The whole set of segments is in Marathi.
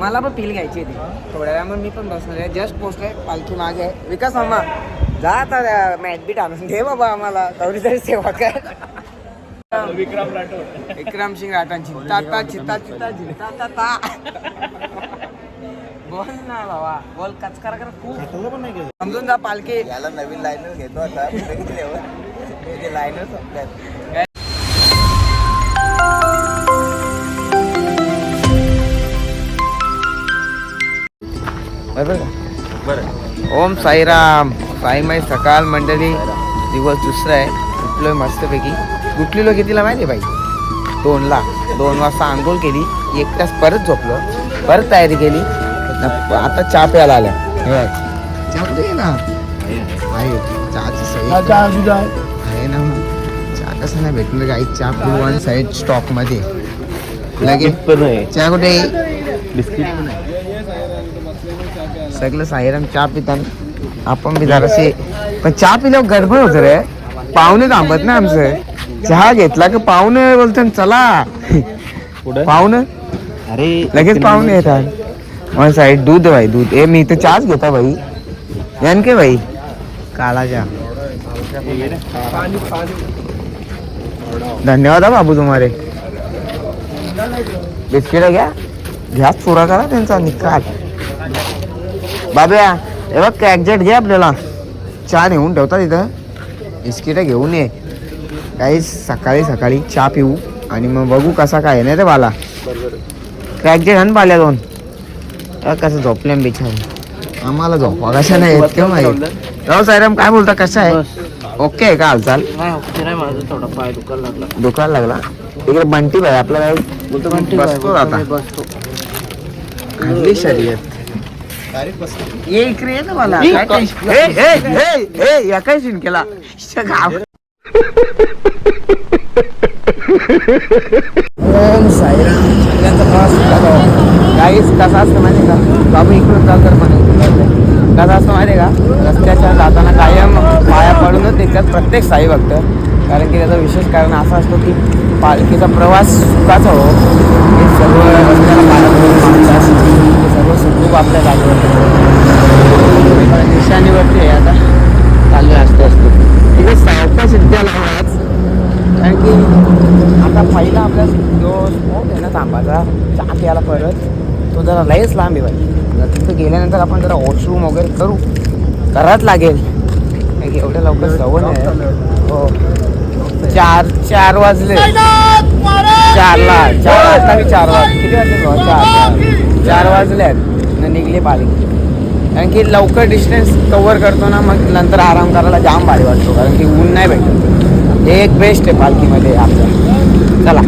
मला पण पील घ्यायची होती. थोड्या वेळामध्ये मी पण बसणार आहे. जस्ट पोचलोय पालखी मागे आहे. विकास मामा जा आता मॅट बीट आणून दे बाबा आम्हाला. तेवढी तरी सेवा कर. विक्रम राठोड विक्रम सिंग राठोड राठांची ताता चिता चिता चिता ता बोल ना बाबा. बोल कचकारा कर खूप. समजून जा पालखी. याला नवीन लायनर घेतो आता. बघितल्यावर लायनर संपल्यात बरोबर का? बरं. ओम साईराम. साईमाई सकाळ मंडळी. दिवस दुसरा आहे. उठलोय मस्तपैकी. उठलेलो कितीला माहिती आहे बाई? दोनला. दोन वाजता आंघोळ केली. एक तास परत झोपलो. परत तयारी केली. न- आता चहा प्यायला आल्या. चहा कुठे आहे ना आहे चहाची सही आहे ना. चहा कसं नाही भेटणार? काही चहा पिऊ वन साईड स्टॉकमध्ये. लगेच. चहा कुठे? बिस्किट. पण आहे सगळं साईराम चहा पिताना. आपण बी जरासे पण चहा पिल्यावर गडबड होत रे. पाहुणे थांबत ना आमचं. चहा घेतला की पाहुणे बोलतो चला. पाहुणे? अरे लगेच पाहुणे येतात. वन साईड दूध भाई दूध. ए मी तर चहाच घेता भाई. यान के भाई? काला चहा. धन्यवाद बाबू तुम्हारे. बिस्किट घ्या. घ्याच पुरा करा त्यांचा निकाल बाब्या हे बघ कॅकजेट घे आपल्याला. चहा नेऊन ठेवता तिथं बिस्किट घेऊन ये. काही सकाळी सकाळी चहा पिऊ. आणि मग बघू कसा काय आहे ना रे बाला. क्रॅकजेट आण बाल्या दोन. कसं झोपल्या बिचार. आम्हाला झोपा कशा नाही येत किंवा माहीत? राव साईराम काय बोलता कसं आहे? ओके आहे का हालचाल? दुखायला लागला. इकडे बंटी भाई आपल्याला बसतो आता. शर्यत. ये इकडे ये ना मला. काय tension- ए, ए, ए, ए, या काय सीन केला? इश्श, गाव. ओम साईराम. सगळ्यांचा प्रवास. काहीच कसा असतं माहिती का? बाबू इकडून चाल तर पण कसं असतं माहिती का? रस्त्याच्या जाताना कायम पाया पडूनच निघतात प्रत्येक साई भक्त कारण की त्याचं विशेष कारण असं असतो की पालखीचा प्रवास सुखाचा हो. हे सर्व रस्त्याला पाया पडून मागतात हे सर्व सुखरूप आपल्या जागेवर निशाणीवरती आहे आता चालू असतो. असतो तिथे सावकाश विद्या लावणार कारण की आता पहिला आपला जो स्पॉट आहे ना थांबाचा चहा प्यायला परत तो जरा लयच लांब आहे बाई. तिथं गेल्यानंतर आपण जरा वॉशरूम वगैरे करू. कराच लागेल. कारण की एवढ्या लवकर सवय नाही. हो. चार चार वाजले. चारला चार वाजता मी चार वाज किती वाजले? चार. चार चार वाजल्यात न निघले पालखी कारण की लवकर डिस्टन्स कव्हर करतो ना मग नंतर आराम करायला जाम भारी वाटतो. कारण की ऊन नाही भेटत. हे एक बेस्ट आहे पालखीमध्ये आपलं चला.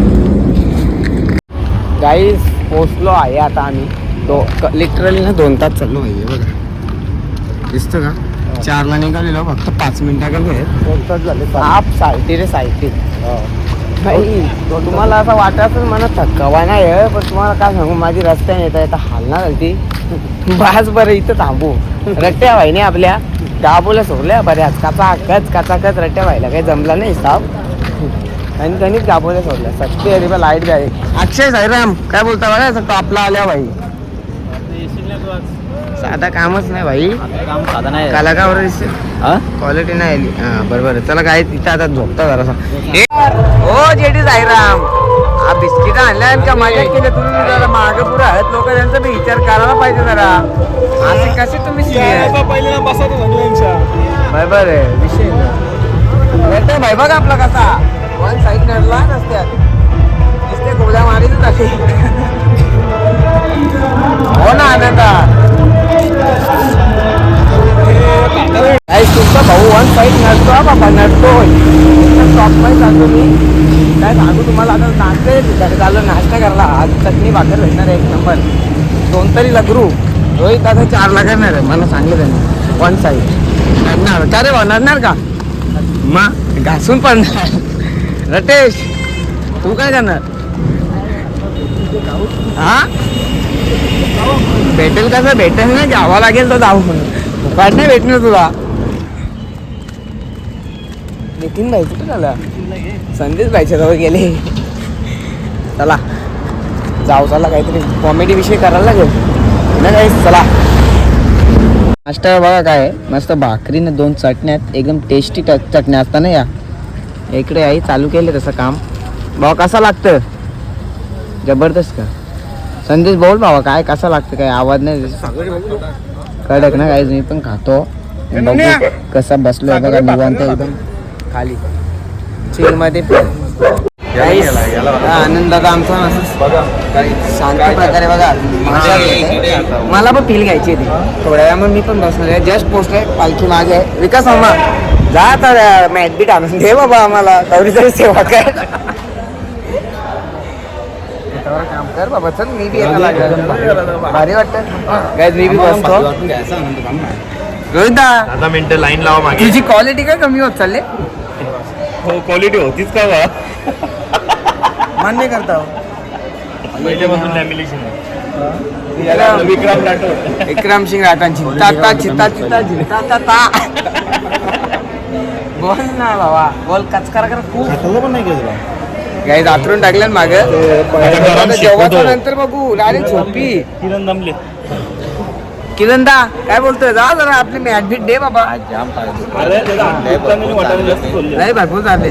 गाईज पोचलो आहे आता आम्ही. दो लिटरली ना दोन तास चाललो आहे. बघा. दिसतं का? चारला निघालेलो फक्त पाच मिनिटा गेले आप सायटी रे सायटी भाई तुम्हाला असं वाटत असेल मला थकवा नाही आहे पण तुम्हाला काय सांगू माझी रस्त्याने येता येता हालणार होती बास बरं इथं थांबू. रट्ट्या व्हायने आपल्या. डाबोला सोडल्या बऱ्याच. काचा कच काचा कच रट्ट्या व्हायला. काही जमला नाही साप आणि त्यांनीच गाबोल्या सोडल्या. सत्य अरे बा लाइट द्या अक्षय साईराम काय बोलता बघा टॉपला आल्या भाई साधा कामच नाही भाई. काम साधा नाही. कलाकावर दिसते हा? क्वालिटी नाही आली. हा बरोबर. आहे. चला काय तिथं आता झोपता जरासा हो जेडी साईराम. हा बिस्किट आणल्या का? मजा केली तुम्ही जरा माग पुढे आहेत लोक त्यांचा बी विचार करायला पाहिजे जरा. असे कसे तुम्ही? पहिले बरोबर आहे. विषय भाई बघा आपला कसा. वन साईड नडला रस्त्यात नुसते गोळ्या मारीत झाली हो ना आनंदा. साईड नसतो बाबा नडतोय टॉपमध्ये मी. काय सांगू तुम्हाला आता नाचते झालं नाश्ता करायला. आज चटणी भाकर भेटणार आहे एक नंबर. दोन तरी लगरू. रोहित आता चार लागणार आहे मला सांगितलं त्यांनी. वन साईड नडणार. का रे नडणार का? मग घासून पडणार. रटेश तू काय करणार? हा? भेटेल कसं? भेटेल ना घ्यावा लागेल तर जाऊ फुकाट नाही भेटणार तुला. नितीन भाई कुठे झाला? संदेश भाईच्या जवळ गेले. चला. जाऊ चला काहीतरी कॉमेडी विषय करायला लागेल. ना काही चला. नाश्ता बघा काय मस्त भाकरीने दोन चटण्यात एकदम टेस्टी चटण्या असतात ना या. इकडे आई चालू केले तसं काम. भाऊ कसा लागतं? जबरदस्त का? संदेश बोल भावा काय कसा लागतं? काय आवाज नाही कडक ना काय मी पण खातो. कसा बसलो बघा निवांत एकदम. खाली. चिलमध्ये आनंद दादा आमचा शांत प्रकारे बघा. मला पण फील घ्यायची आहे ती. थोड्या वेळामध्ये मी पण बसणार आहे. जस्ट पोचलोय पालखी मागे आहे. विकास मामा जा आता मॅट बीट आणून दे बाबा आम्हाला. गौरीचा सेवा कर. त्याच्यावर काम कर बाबा. चल मी बी लागेल. भारी वाटतं गाईज मी बी बसतो. रोहिता आता मिनिटं लाईन लावा मागे. तुझी क्वालिटी काय कमी होत चालले? हो क्वालिटी होतीच का बा मान्य करता पहिल्यापासून लॅमिनेशन विक्रम. विक्रम सिंग राठांची ताता चिता चिता चिता ताता बोल ना बाबा. बोल कचकारा कर खूप. पण नाही केलं गाई दातरून टाकलं माग. जेव्हा नंतर बघू. डायरेक्ट झोपी. किरण दमले. किलंदा काय बोलतोय? जा जरा आपली मॅच बीट दे बाबा. बोलले. नाही भरपूर झाले.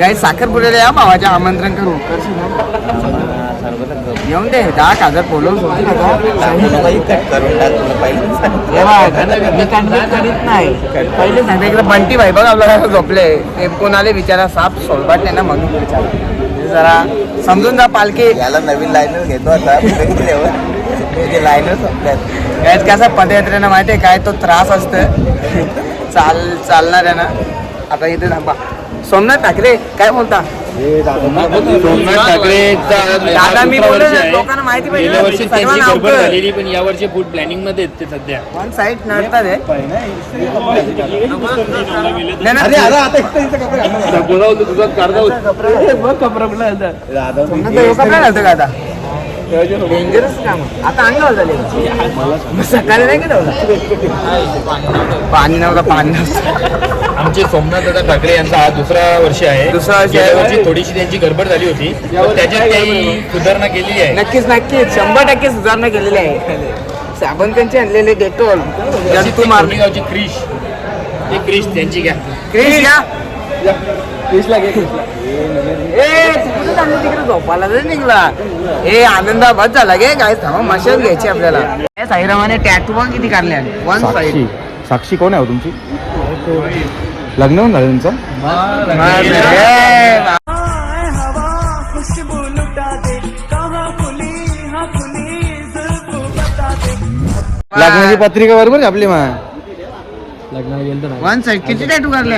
गाई साखर पुढे या भावाचे आमंत्रण करू. येऊन दे दहा कागद बोलवून हे नाही. पहिले बंटी भाई बघ आपल्याला कसं झोपले. ते कोणाले विचारा साप सोलबाट नाही ना म्हणून. विचार जरा समजून जा पालखी. याला नवीन लाईनर घेतो आता. त्याचे लाईनर संपल्यात यात कसा पदयात्रेनं माहितीये काय तो त्रास असतं. चाल चालणार आहे ना आता इथे थांबा. सोमनाथ ठाकरे काय बोलता? सोमनाथ ठाकरे दादा मी लोकांना माहिती पाहिजे गेल्या वर्षी सर्व त्यांची गडबड. झालेली पण या वर्षी फूड प्लॅनिंगमध्ये आहेत ते सध्या. वन साईड नडतात आहे नाही, नाही, सोमनाथ कपडा घालतो का आता? डेंजरस काम. आता अंगावर झाले सकाळी नाही पाणी नव्हतं पाणी नव्हतं आमचे सोमनाथ दादा ठाकरे यांचा हा दुसरा वर्ष आहे. दुसरा वर्ष थोडीशी त्यांची गडबड झाली होती. त्याच्यात काही सुधारणा केलेली आहे? नक्कीच नक्कीच. शंभर टक्के सुधारणा केलेली आहे. साबण त्यांचे आणलेले डेटोल ती मार कोणीगावची क्रिश. ते क्रिश त्यांची घ्या. क्रिश घ्या घे तिकडे जरी निघला. ए आनंदा बस झाला गे काय थांबा मशाल घ्यायची आपल्याला. ए, साईरामाने टॅटू बघ किती काढले वन साईड साक्षी कोण आहे हो तुमची? लग्न होऊन झालं तुमचं? लग्नाची पत्रिका बरोबर आहे आपली मा? वन साईड किती टॅटू काढले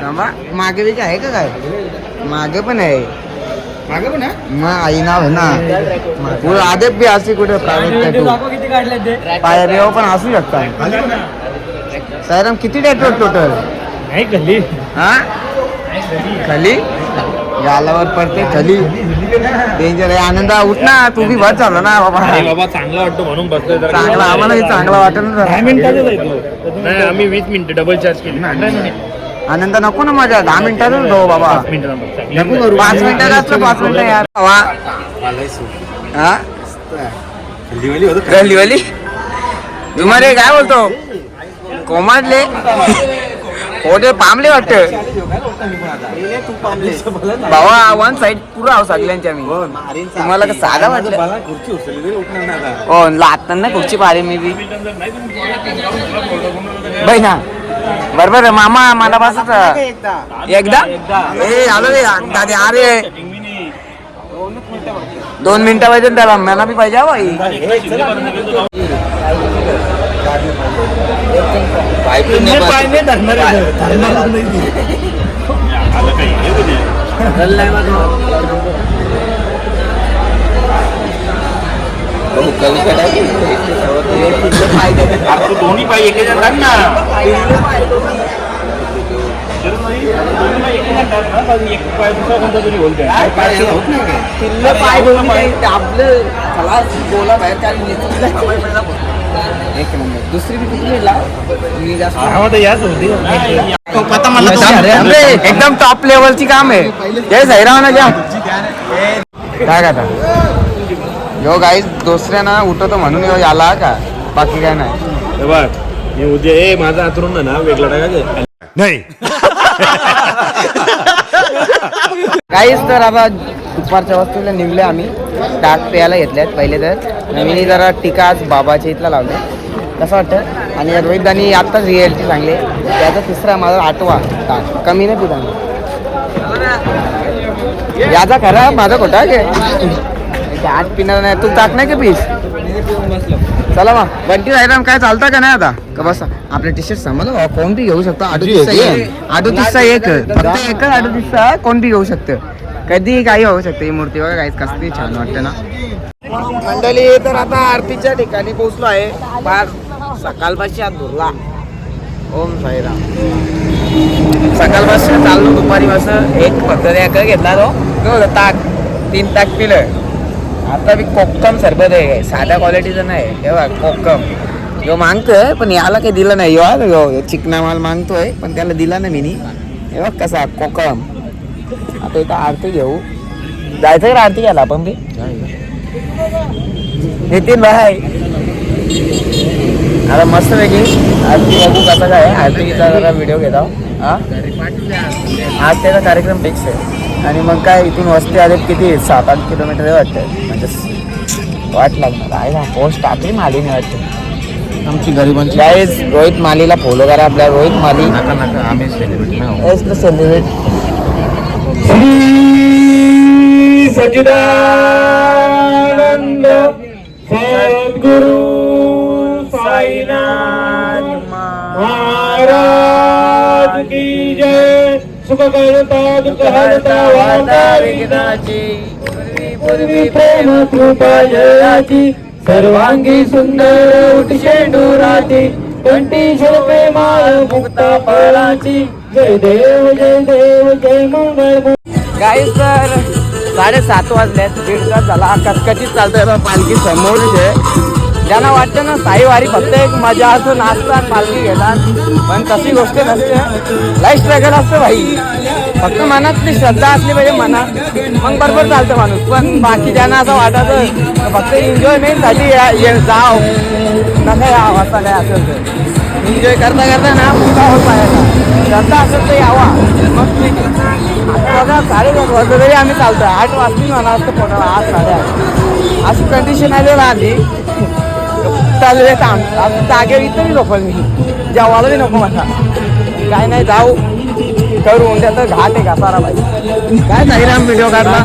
थांबा मागे बी काय आहे का काय? मागे पण आहे. मागे पण आहे? मग आई नाव आहे ना. पुढे आधे बी असे कुठे प्रायव्हेट टॅटू पाया बिया पण असू शकतात. सायराम किती टॅटू टोटल नाही खाल्ली हा? खाली गालावर पडते खाली डेंजर आहे. आनंदा उठ ना तू बी बस झाला ना बाबा. बाबा चांगला वाटतो म्हणून बसतोय जरा. चांगला आम्हाला चांगला आहे तो. नाही आम्ही वीस मिनिटं डबल चार्ज केली. आनंद नको ना मजा दहा मिनिटातच दो बाबा. पाच मिनिटात असलं पाच मिनिटं यार वा. हा? गल्लीवाली तुम्हाला काय बोलतो? कोमाडले होते पामले वाटत. भावा वन साईड पुरा आहो सगळ्यांच्या मी. तुम्हाला का साधा वाटलं? हो लागताना खुर्ची पारे मी बी. बाई ना बरोबर आहे मामा मला बसत एकदा? ए आलो रे दादा अरे दोन मिनिटं पाहिजे ना त्याला मला बी पाहिजे हा बाई. दोन्ही पाय एके जण टाक ना. एक पाय दुसरा कोणता तरी. किल्ले पाय दोन्ही काही दाबलं चला बोला बाहेर काय एक नंबर. दुसरी बी कुठली लाव? मी जास्त हा, होती. अरे, एकदम टॉप लेवलची काम आहे. जय साईराम ना घ्या काय आता यो गाईस दुसऱ्याना उठवतो म्हणून यो याला का? बाकी काय नाही. हे बघ मी उद्या ए माझा आतरून ना वेगळा टाका काहीच तर आता दुपारच्या वस्तूला निघले आम्ही. ताक प्यायला घेतल्यात पहिले तर. मी जरा टीका आज बाबाच्या इथला लावले. कसं वाटतं? आणि रोहितदानी आत्ताच रिअलिटी सांगले. त्याचा तिसरा माझा आठवा तास. कमी नाही पिता याचा खरा माझा खोटा घे आज पिणार नाही. तू टाक नाही का पीस? चला मग. बंटी आयटम काय चालतं का नाही आता? का बस आपले टी शर्ट समजलं कोण बी घेऊ शकतो? आठो एक आठो एक. फक्त एकच आठो कोण बी घेऊ शकतं? कधी काही होऊ शकते. ही मूर्ती वगैरे काहीच कसली छान वाटतं ना. मंडळी तर आता आरतीच्या ठिकाणी पोहोचलो आहे. फार सकाळपाशी हात धुरला. ओम साईराम. सकाळपासून चाललो दुपारी पासून एक फक्त एक घेतला तो? ताक. तीन ताक पिलं. आता मी कोक्कम सरबत आहे. साध्या क्वालिटीचं नाही. तेव्हा कोक्कम. जो मागतोय पण याला काही दिलं नाही. यो यो चिकना माल मागतोय पण त्याला दिला नाही मी हे कसा कोकम आता इथं आरती घेऊ. जायचं का आरती घ्यायला आपण बी? नितीन भाई. आता मस्त वेगळी आरती बघू कसं काय. आरतीचा जरा व्हिडिओ घेता हा? आज त्याचा कार्यक्रम फिक्स आहे. आणि मग काय इथून वस्ती आले किती? सात आठ किलोमीटर आहे वाटतं. म्हणजे वाट लागणार. आहे ना पोस्ट टाकली मालीने वाटतं. आमची गरिबांची. गाईज रोहित मालीला फॉलो करा आपल्या. रोहित माली. नका नका आम्ही सेलिब्रिटी नाही सेलिब्रेट सचिदानंद सद्गुरु साईनाथ महाराज की जय। सुख करता दुःख हरता वार्ता विघ्नाची पूर्वी प्रेम कृपा जयाची। सर्वांगी सुंदर उठशे डोराची। कंटी शोभे माळ मुक्ता फळाची। जय देव जय देव जय मंगल गाईज सर साडेसात वाजल्यात दीड तास झाला. कचकचीत चालतोय? पालखी समोरच आहे. ज्यांना वाटतं ना साईवारी फक्त एक मजा असं नाचतात पालखी घेतात. पण तशी गोष्ट नसते. लाईफ स्ट्रगल असतं भाई. फक्त मनातली श्रद्धा असली पाहिजे मनात. मग बरोबर चालतं माणूस. पण बाकी ज्यांना असं वाटतं तर फक्त एन्जॉयमेंटसाठी जाव. नका यावं असं काय असेल तर एन्जॉय करता करता ना पुढा होत पाहायचा श्रद्धा असेल तर यावा. मग ती साडेसात वाजता तरी आम्ही चालतो आठ वाजता म्हणा असतं पोटाला आठ साडेआठ अशी कंडिशन आली आधी चालले थांब. आता जागेवर इथं झोपल मी जेवायला बी नको मला काय नाही जाऊ. करू. उद्या तर घाट आहे का? सारा बाई काय साईराम व्हिडिओ काढला.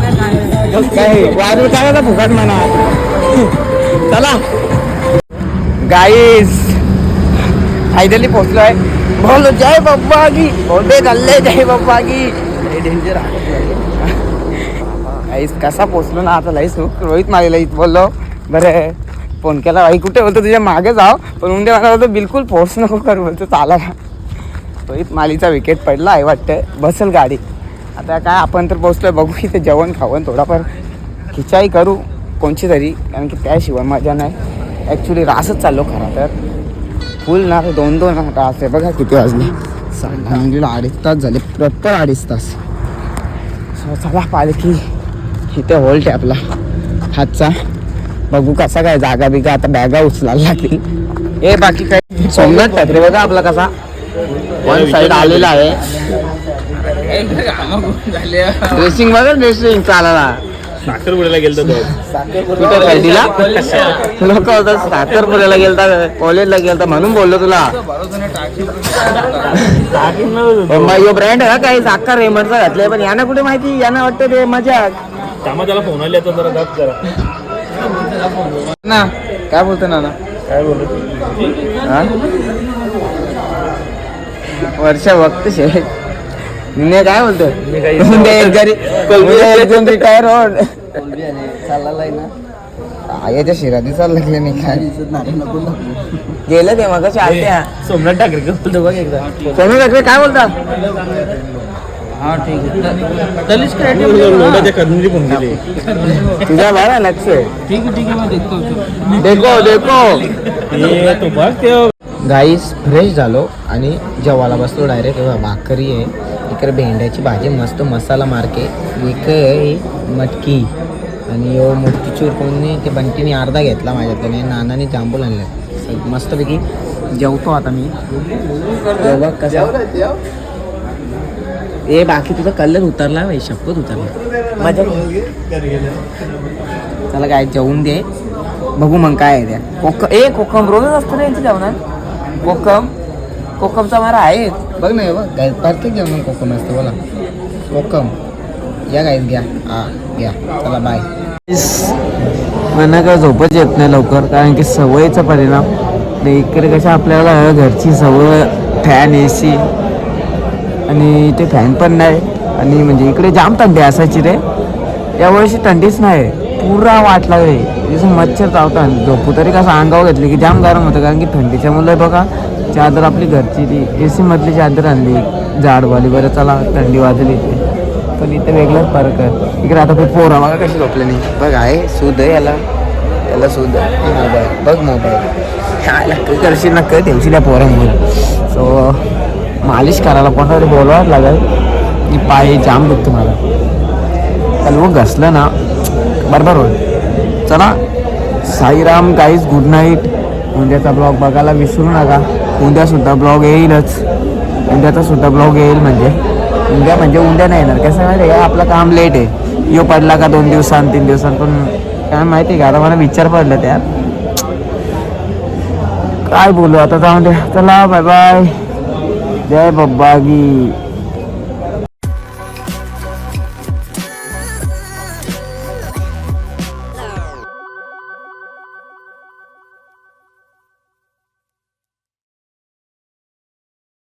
काय? वाजू काय फुकट म्हणा. चला. गाईस फायनली पोहोचलोय. बोलो जय बाप्पा की बोलते चालले जय बाप्पा की डेंजर आईस कसा पोचलो ना आता लाईस? रोहित मारेला इथं बोललो. बरं फोन केला भाई कुठे बोलतो? तुझ्या मागे जाव. पण उंडे मला बोलतो बिलकुल फोर्स नको करू. बोलतो चाला रोहित मालीचा विकेट पडला आहे वाटतं बसेल गाडी. आता काय आपण तर पोचलोय बघू इथे जेवण खावण थोडाफार. खिचाई करू कोणची तरी कारण की त्याशिवाय मजा नाही. ॲक्च्युली रासच चाललो खरा तर. फुल ना दोन दोन रास आहे. बघा किती वाजले. साडे म्हणजे अडीच तास झाले. प्रॉपर अडीच तास. चला पालखी. इथे होल्ट आहे आपला. हातचा. बघू कसा काय जागा बिगा आता बॅगा उचलायला लागतील ए बाकी काय? सोमनाथ ठाकरे बघा आपला कसा. वन साईड आलेला आहे. ड्रेसिंग बघा ड्रेसिंग चालायला. साखरपुड्याला गेलतो तो. कुठं खरेदीला लोक होतं साखरपुऱ्याला गेलता कॉलेजला गेलता म्हणून बोललो तुला. यो ब्रँड आहे हा काही साखर रेमंडचा घातलाय पण यांना कुठे माहिती? यांना वाटतं ते मजा त्याला फोन आले तर जरा गप जरा. ना काय बोलतो ना काय बोलत हा? वर्षा वक्त शे मी काय बोलतो? एक जण रिटायर होऊन याच्या शिरादी चाललं लागले नाही काय? गेलं ते मग आलत्या सोमनाथ ठाकरे बोलतो? बघ एकदा सोनू ठाकरे काय बोलता लोटाच्या कधीतरी फोन केले तुझा बघा लक्ष देखो देखो. तो बघ ते गाईस फ्रेश झालो आणि जेवायला बसलो डायरेक्ट भाकरी आहे. इकडे भेंड्याची भाजी मस्त मसाला मारके. आहे मटकी. आणि यो मोतीचूर कोणी ते बंटीने अर्धा घेतला माझ्याकडे नानाने जांभूल आणले. मस्तपैकी जेवतो आता मी. कसा ए बाकी तुझा कलर उतरला भाई शपथ उतरला. चला काय जेवून दे. बघू मग काय आहे त्या कोकम ए कोकम रोजच असतं ना यांच्या जेवणात कोकम कोकमचा मारा आहे. बघ ना हे बघ काय प्रत्येक जेवण कोकम असतं बोला. कोकम. या गाईत घ्या. हा घ्या. चला बाय मला काय झोपच येत नाही लवकर कारण की सवयीचा परिणाम. इकडे कशा आपल्याला घरची सवय फॅन ए सी आणि ते फॅन पण नाही. आणि म्हणजे इकडे जाम थंडी असायची रे. यावर्षी थंडीच नाही. पुरा वाट लागली. जसं मच्छर चावतात झोपू तरी कसं अंगावर घेतली की जाम गरम होतं. कारण की थंडीच्या मुलं बघा चादर आपली घरची ती ए सीमधली चादर आणली. झाडवाली बरं चला थंडी वाजली. इथे पण इथे वेगळाच फरक आहे. इकडे आता खूप पोरा बघा कशी झोपले नाही बघ आहे सूद आहे याला. याला सूद आहे मोबाईल बघ मोबाईल. याला काही करशील ना ठेवशील या पोरांमुळे सो मालिश करायला कोणाला तरी बोलवावं लागेल. की पाय जाम दुखतो मला. पण मग घसलं ना बरोबर होईल. चला साईराम काहीच गुड नाईट उद्याचा ब्लॉग बघायला विसरू नका. उद्यासुद्धा ब्लॉग येईलच. उद्याचा सुद्धा ब्लॉग येईल म्हणजे. उद्या म्हणजे उद्या नाही येणार. कसं माहिती आहे का? आपलं काम लेट आहे. यो पडला का दोन दिवसां तीन दिवसांत पण काय माहिती आहे का? आता मला विचार पडला त्यात. काय बोलू? आता जाऊन दे चला बाय बाय जय बब्बागी